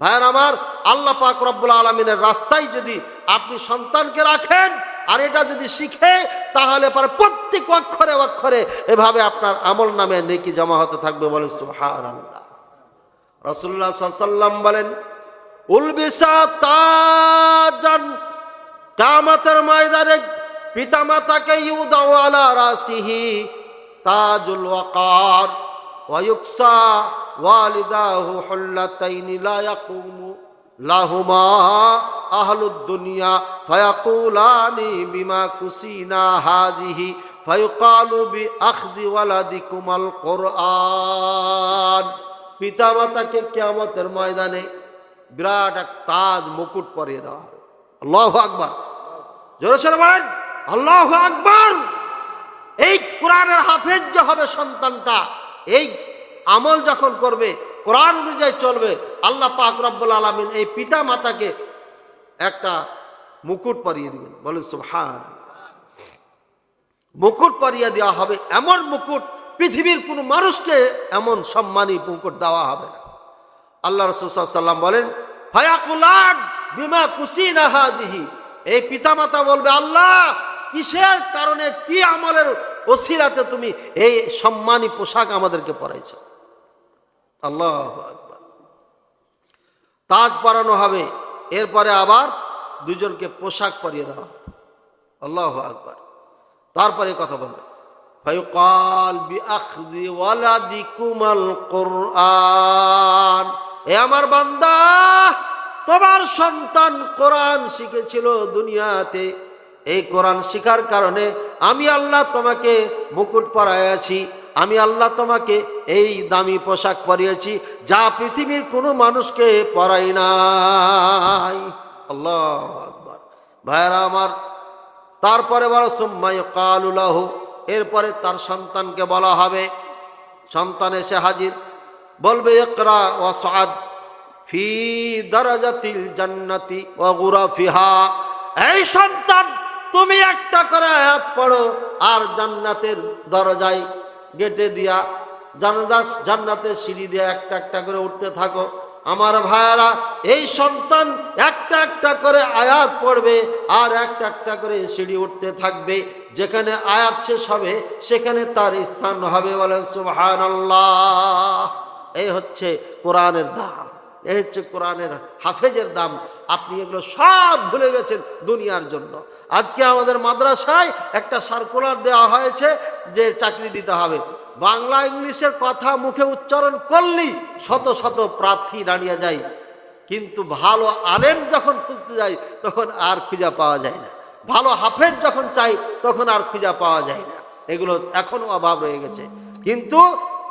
ভাইয়ের আমার, আল্লাহ পাক রব্বুল আলমিনের রাস্তায় যদি আপনি সন্তানকে রাখেন আর এটা যদি শিখে, তাহলে পরে প্রত্যেক অক্ষরে অক্ষরে এভাবে আপনার আমল নামে নেকি জমা হতে থাকবে বলে সুহান আল্লাহ রসুল্লাহ সাল্লাম বলেন, উলবিসা তাজান কামাতের ময়দানে পিতামাতাকে ইউদাউ আলা রাসিহি, তাজুল ওয়াকার ওয়ুকসা ওয়ালিদাহু হুল্লাতাইনি কোরআন। পিতামাতাকে কিয়ামতের ময়দানে বিরাট এক তাজ মুকুট পরিয়ে দেওয়া হবে। আল্লাহ আকবার। জোরে সরে বলেন, আল্লাহ আকবার। এই কোরআনের হাফেজ যে হবে সন্তানটা, এই আমল যখন করবে, কোরআন অনুযায়ী চলবে, আল্লাহ পাক রব্বুল আলমিন এই পিতা মাতাকে একটা মুকুট পরিয়ে দিবেন। বলেন সুবহান মুকুট পরিয়ে দেওয়া হবে এমন মুকুট, পৃথিবীর কোনো মানুষকে এমন সম্মানী মুকুট দেওয়া হবে না। আল্লাহ রসুল্লাম বলেন বিমা এই পিতামাতা বলবে, আল্লাহ, কিসের কারণে কি আমলের ওসিরাতে তুমি এই সম্মানী পোশাক আমাদেরকে পরাইছ? আল্লাহ তাজ পরানো হবে, এরপরে আবার দুজনকে পোশাক পরিয়ে দেওয়া হবে। আল্লাহ আকবার। তারপরে কথা বলবে। ফায়ুকাল বিআখদি ওয়ালাদিকুমাল কোরআন। এ আমার বান্দা, তোমার সন্তান কোরআন শিখেছিল দুনিয়াতে। এই কোরআন শিখার কারণে আমি আল্লাহ তোমাকে মুকুট পরাইয়াছি। আমি আল্লাহ তোমাকে এই দামি পোশাক পরিয়েছি, যা পৃথিবীর কোনো মানুষকে পরাই নাই। আল্লাহ ভাইরা আমার, তারপরে বলো সুম্মাই কালুলাহ এরপরে তার সন্তানকে বলা হবে। সন্তান এসে হাজির। বলবে একরা ও সাদ ফি দরাজাতিল জান্নাতি ও গুরা ফিহা এই সন্তান, তুমি একটা করে আয়াত পড়ো, আর জান্নাতের দরজায় গেটে দিয়া জান্নাত জান্নাতের সিঁড়ি দিয়ে একটা একটা করে উঠতে থাকো। আমার ভাইয়ারা, এই সন্তান একটা একটা করে আয়াত পড়বে আর একটা একটা করে সিঁড়ি উঠতে থাকবে। যেখানে আয়াত শেষ হবে, সেখানে তার স্থান হবে বলেন সুবহান এই হচ্ছে কোরআনের দাম, এই হচ্ছে কোরআনের হাফেজের দাম। আপনি এগুলো সব ভুলে গেছেন দুনিয়ার জন্য। আজকে আমাদের মাদ্রাসায় একটা সার্কুলার দেওয়া হয়েছে যে চাকরি দিতে হবে। বাংলা ইংলিশের কথা মুখে উচ্চারণ করলেই শত শত প্রার্থী দাঁড়িয়ে যায়। কিন্তু ভালো আলেম যখন খুঁজতে যাই তখন আর খুঁজে পাওয়া যায় না। ভালো হাফেজ যখন চাই তখন আর খুঁজে পাওয়া যায় না। এগুলো এখনও অভাব রয়ে গেছে। কিন্তু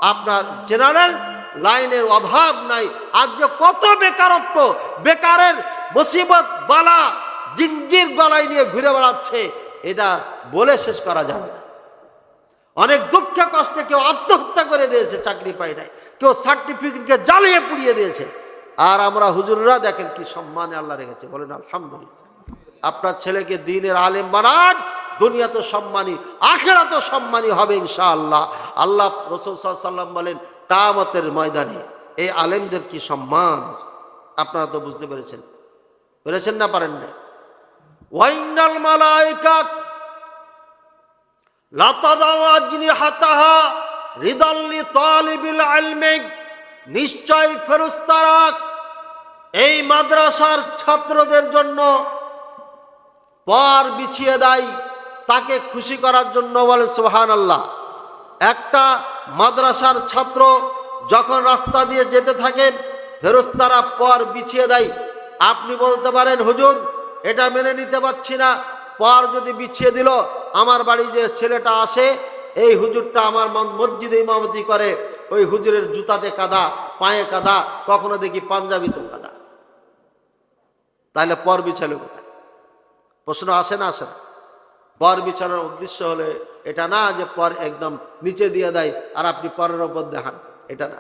আপনার জেনারেল লাইনের অভাব নাই। আজ যে কত বেকারত্ব, বেকারের মুসিবত, বালা জিঞ্জির গলায় নিয়ে ঘুরে বেড়াচ্ছে, এটা বলে শেষ করা যাবে না। অনেক দুঃখ কষ্টে কেউ আত্মহত্যা করে দিয়েছে, চাকরি পায় নাই। কেউ সার্টিফিকেটকে জ্বালিয়ে পুড়িয়ে দিয়েছে। আর আমরা হুজুররা দেখেন কি সম্মানে আল্লাহ রেখেছে। বলেন, আলহামদুলিল্লাহ। আপনার ছেলেকে দিনের আলেম বানান দুনিয়া তো সম্মানী আখেরা তো সম্মানী হবে ইনশাআল্লাহ। আল্লাহ রসুল সাল্লাম বলেন কামতের ময়দানে এই আলেমদের কি সম্মান? আপনারা তো বুঝতে পেরেছেন। পেরেছেন না পারেন না। ওয়াইনাল মালাইকা নিশ্চয় ফেরুস্তারা এই মাদ্রাসার ছাত্রদের জন্য পর বিছিয়ে দেয়, তাকে খুশি করার জন্য বলে সোহান আল্লাহ একটা মাদ্রাসার ছাত্র যখন রাস্তা দিয়ে যেতে থাকে, ফেরস্তারা পর বিছিয়ে দেয় আপনি বলতে পারেন, হুজুর, এটা মেনে নিতে পারছি না। পর যদি বিছিয়ে দিল, আমার বাড়ি যে ছেলেটা আসে, এই হুজুরটা আমার মসজিদে ইমামতি করে, ওই হুজুরের জুতাতে কাদা, পায়ে কাদা, কখনো দেখি পাঞ্জাবিতে কাদা। তাহলে পর বিছালে কোথায়? প্রশ্ন আসে না আসে না। পর বিছানোর উদ্দেশ্য হলে এটা না যে পর একদম নিচে দিয়ে দেয় আর আপনি পরের ওপর দেখান, এটা না।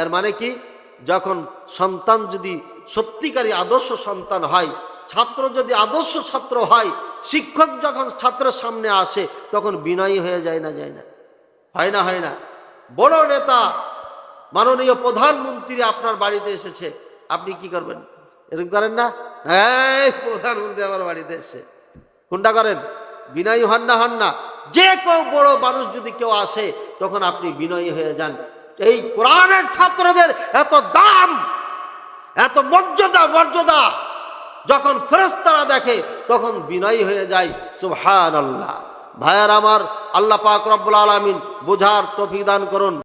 এর মানে কি? যখন সন্তান যদি সত্যিকারী আদর্শ সন্তান হয়, ছাত্র যদি আদর্শ ছাত্র হয়, শিক্ষক যখন ছাত্রের সামনে আসে, তখন বিনয়ী হয়ে যায় না যায় না। হয় না হয় না। বড় নেতা, মাননীয় প্রধানমন্ত্রী আপনার বাড়িতে এসেছে, আপনি কি করবেন? এরকম করেন না? এই প্রধানমন্ত্রী আমার বাড়িতে এসে কোনটা করেন? বিনয়ী হন না হন না। যে কেউ বড় মানুষ যদি কেউ আসে, তখন আপনি বিনয়ী হয়ে যান। এই কোরআনের ছাত্রদের এত দাম, এত মর্যাদা মর্যাদা। যখন ফেরস্তারা দেখে, তখন বিনয়ী হয়ে যায় সুহান আল্লাহ ভাইয়ার আমার আল্লাহ পাক রব্বুল আলমিন বোঝার তফিক দান করুন।